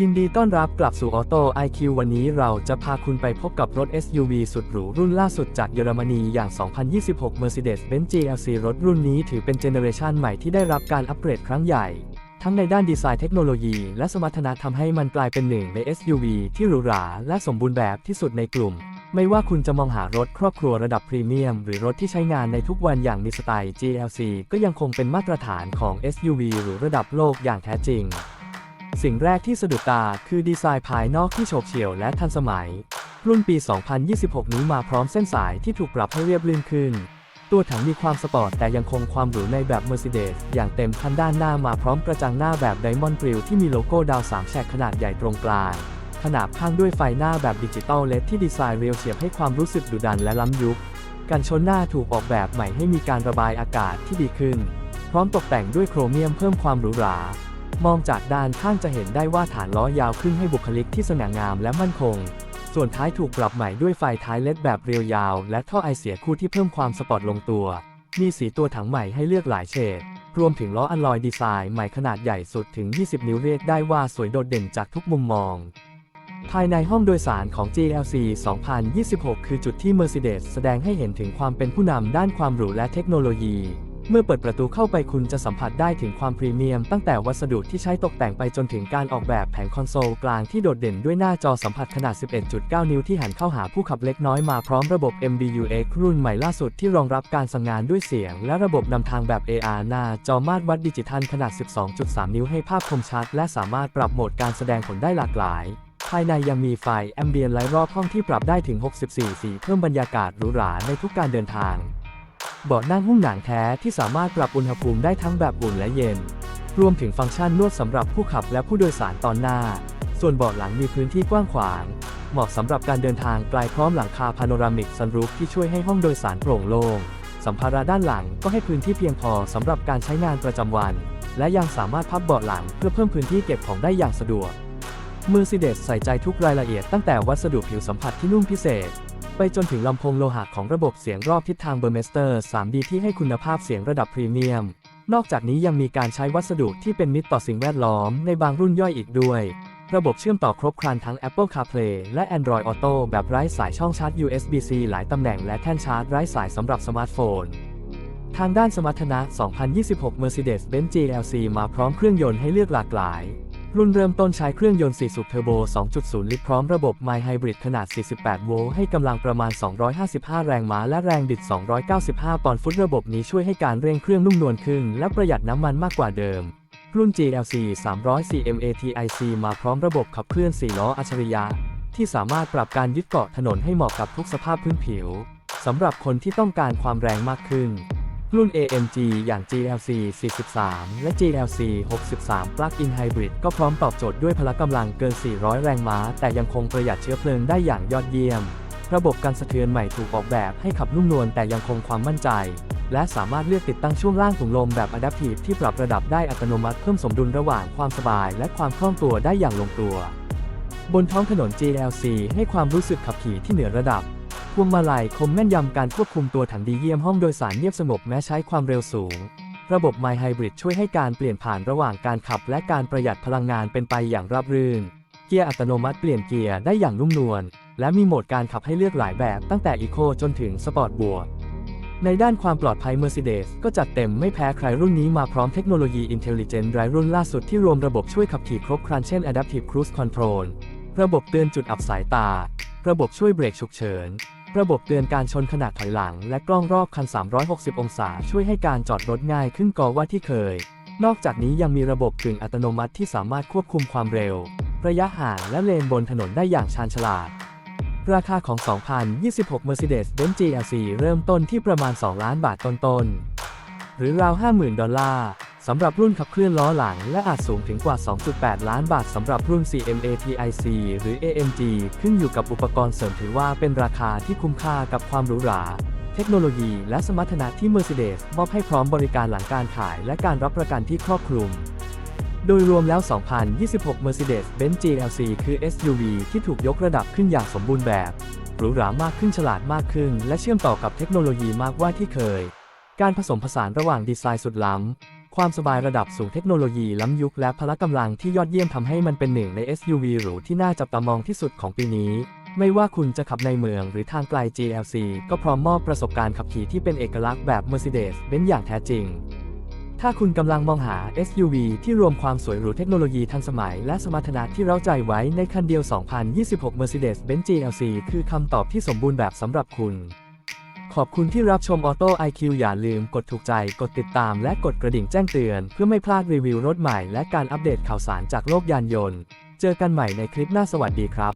ยินดีต้อนรับกลับสู่ Auto IQ วันนี้เราจะพาคุณไปพบกับรถ SUV สุดหรูรุ่นล่าสุดจากเยอรมนีอย่าง 2026 Mercedes-Benz GLC รถรุ่นนี้ถือเป็นเจเนอเรชันใหม่ที่ได้รับการอัปเกรดครั้งใหญ่ ทั้งในด้านดีไซน์เทคโนโลยีและสมรรถนะทำให้มันกลายเป็นหนึ่งใน SUV ที่หรูหราและสมบูรณ์แบบที่สุดในกลุ่ม ไม่ว่าคุณจะมองหารถครอบครัวระดับพรีเมียม หรือรถที่ใช้งานในทุกวันอย่างมีสไตล์ GLC ก็ยังคงเป็นมาตรฐานของ SUV หรือระดับโลกอย่างแท้จริง สิ่งแรกที่สะดุดตาคือดีไซน์ภายนอกที่โฉบเฉี่ยวและทันสมัย รุ่นปี 2026 นี้มาพร้อมเส้นสายที่ถูกปรับให้เรียบลื่นขึ้น ตัวถังมีความสปอร์ตแต่ยังคงความหรูในแบบ Mercedes อย่างเต็มคันด้านหน้ามาพร้อมกระจังหน้าแบบ Diamond Grille ที่มีโลโก้ดาวสามแฉกขนาดใหญ่ตรงกลางขนาบข้างด้วยไฟหน้าแบบดิจิตอลเลที่ดีไซน์เรียวเฉียบให้ความรู้สึกดุดันและล้ำยุคกันชนหน้าถูกออกแบบใหม่ให้มีการระบายอากาศที่ดีขึ้น พร้อมตกแต่งด้วยโครเมียมเพิ่มความหรูหรา มองจากด้านข้างจะเห็นได้ว่าฐานล้อยาวขึ้นให้บุคลิกที่สง่างามและมั่นคง ส่วนท้ายถูกปรับใหม่ด้วยไฟท้ายเลดแบบเรียวยาว และท่อไอเสียคู่ที่เพิ่มความสปอร์ตลงตัว มีสีตัวถังใหม่ให้เลือกหลายเฉด รวมถึงล้ออัลลอยดีไซน์ใหม่ขนาดใหญ่สุดถึง 20 นิ้วเรียกได้ว่าสวยโดดเด่นจากทุกมุมมอง ภายในห้องโดยสารของ GLC 2026 คือจุดที่ Mercedes แสดงให้เห็นถึงความเป็นผู้นำด้านความหรูและเทคโนโลยี เมื่อเปิดประตูเข้าไปคุณจะสัมผัสได้ถึงความพรีเมียม ตั้งแต่วัสดุที่ใช้ตกแต่งไปจนถึงการออกแบบแผงคอนโซลกลางที่โดดเด่นด้วยหน้าจอสัมผัสขนาด 11.9 นิ้วที่หันเข้าหาผู้ขับเล็กน้อยมาพร้อมระบบ MBUX รุ่นใหม่ล่าสุดที่รองรับการสั่งงานด้วยเสียง และระบบนำทางแบบ AR หน้าจอมาตรวัดดิจิทัลขนาด 12.3 นิ้วให้ภาพคมชัด และสามารถปรับโหมดการแสดงผลได้หลากหลายภายในยังมีไฟแอมเบียนไลท์รอบห้องที่ปรับได้ถึง 64 สีเพิ่มบรรยากาศหรูหราในทุกการเดินทาง เบาะนั่งหุ้มหนังแท้ที่สามารถปรับอุณหภูมิได้ทั้งแบบอุ่นและเย็น รวมถึงฟังก์ชันนวดสำหรับผู้ขับและผู้โดยสารตอนหน้า ส่วนเบาะหลังมีพื้นที่กว้างขวาง เหมาะสำหรับการเดินทางไกลพร้อมหลังคาพาโนรามิกซันรูฟที่ช่วยให้ห้องโดยสารโปร่งโล่งสัมภาระด้านหลังก็ให้พื้นที่เพียงพอสำหรับการใช้งานประจำวัน และยังสามารถพับเบาะหลังเพื่อเพิ่มพื้นที่เก็บของได้อย่างสะดวก Mercedes ใส่ใจทุกรายละเอียดตั้งแต่วัสดุผิวสัมผัสที่นุ่มพิเศษ ไปจนถึงลำโพงโลหะของระบบเสียงรอบทิศทางเบอร์เมสเตอร์ 3D ที่ให้คุณภาพเสียงระดับพรีเมียม นอกจากนี้ยังมีการใช้วัสดุที่เป็นมิตรต่อสิ่งแวดล้อมในบางรุ่นย่อยอีกด้วย ระบบเชื่อมต่อครบครันทั้ง Apple CarPlay และ Android Auto แบบไร้สายช่องชาร์จ USB-C หลายตำแหน่งและแท่นชาร์จไร้สายสำหรับสมาร์ทโฟนทางด้านสมรรถนะ 2026 Mercedes-Benz GLC มาพร้อมเครื่องยนต์ให้เลือกหลากหลาย รุ่นเริ่มต้นใช้เครื่องยนต์ 4 สูบเทอร์โบ 2.0 ลิตรพร้อมระบบ My Hybrid ขนาด 48 โวลต์ให้กำลังประมาณ 255 แรงม้าและแรงบิด 295 ปอนด์ฟุตระบบนี้ช่วยให้การเร่งเครื่องนุ่มนวลขึ้น และประหยัดน้ำมันมากกว่าเดิม รุ่น GLC 300 CMATIC มาพร้อมระบบขับเคลื่อน 4 ล้ออัจฉริยะ ที่สามารถปรับการยึดเกาะถนนให้เหมาะกับทุกสภาพพื้นผิวสำหรับคนที่ต้องการความแรงมากขึ้น รุ่น AMG อย่าง GLC 43 และ GLC 63 Plug-in Hybrid ก็พร้อมตอบโจทย์ด้วยพละกำลังเกิน 400 แรงม้า แต่ยังคงประหยัดเชื้อเพลิงได้อย่างยอดเยี่ยม ระบบการสะเทือนใหม่ถูกออกแบบให้ขับนุ่มนวลแต่ยังคงความมั่นใจ และสามารถเลือกติดตั้งช่วงล่างถุงลมแบบ Adaptive ที่ปรับระดับได้อัตโนมัติเพิ่มสมดุลระหว่างความสบายและความคล่องตัวได้อย่างลงตัว บนท้องถนน GLC ให้ความรู้สึกขับขี่ที่เหนือระดับ พวงมาลัยคมแม่นยำการควบคุมตัวถังดีเยี่ยมห้องโดยสารเงียบสงบแม้ใช้ความเร็วสูง ระบบ My Hybrid ช่วยให้การเปลี่ยนผ่านระหว่างการขับ และการประหยัดพลังงานเป็นไปอย่างราบรื่น เกียร์อัตโนมัติเปลี่ยนเกียร์ได้อย่างนุ่มนวล และมีโหมดการขับให้เลือกหลายแบบตั้งแต่ Eco จนถึง Sport บวกในด้านความปลอดภัย Mercedes ก็จัดเต็มไม่แพ้ใครรุ่นนี้มาพร้อมเทคโนโลยี Intelligent Drive รุ่นล่าสุดที่รวมระบบช่วยขับขี่ครบครันเช่น Adaptive Cruise Control ระบบเตือนจุดอับสายตา ระบบช่วยเบรกฉุกเฉิน ระบบเตือนการชนขนาดถอยหลัง และกล้องรอบคัน 360 องศา ช่วยให้การจอดรถง่ายขึ้นกว่าที่เคย นอกจากนี้ยังมีระบบกึ่งอัตโนมัติที่สามารถควบคุมความเร็ว ระยะห่างและเลนบนถนนได้อย่างชาญฉลาด ราคาของ 2026 Mercedes-Benz GLC เริ่มต้นที่ประมาณ 2 ล้านบาทต้นๆ หรือราว 50,000 ดอลลาร์ สำหรับรุ่นขับเคลื่อนล้อหลัง และอาจสูงถึงกว่า 2.8 ล้านบาทสำหรับรุ่น CMATIC หรือ AMG ขึ้นอยู่กับอุปกรณ์เสริมถือว่าเป็นราคาที่คุ้มค่ากับความหรูหราเทคโนโลยีและสมรรถนะที่ Mercedes มอบให้พร้อมบริการหลังการขายและการรับประกันที่ครอบคลุม โดยรวมแล้ว 2026 Mercedes-Benz GLC คือ SUV ที่ถูกยกระดับขึ้นอย่างสมบูรณ์แบบหรูหรามากขึ้นฉลาดมากขึ้น และเชื่อมต่อกับเทคโนโลยีมากกว่าที่เคย การผสมผสานระหว่างดีไซน์สุดล้ำ ความสบายระดับสูงเทคโนโลยีล้ำยุคและพละกำลังที่ยอดเยี่ยมทำให้มันเป็นหนึ่งใน SUV หรูที่น่าจับตามองที่สุดของปีนี้ ไม่ว่าคุณจะขับในเมืองหรือทางไกล GLC ก็พร้อมมอบประสบการณ์ขับขี่ที่เป็นเอกลักษณ์แบบ Mercedes-Benz อย่างแท้จริง ถ้าคุณกำลังมองหา SUV ที่รวมความสวยหรูเทคโนโลยีทันสมัย และสมรรถนะที่เร้าใจไว้ในคันเดียว 2026 Mercedes-Benz GLC คือคำตอบที่สมบูรณ์แบบสำหรับคุณ ขอบคุณที่รับชม Auto IQ อย่าลืมกดถูกใจ กดติดตามและกดกระดิ่งแจ้งเตือน เพื่อไม่พลาดรีวิวรถใหม่และการอัปเดตข่าวสารจากโลกยานยนต์ เจอกันใหม่ในคลิปหน้าสวัสดีครับ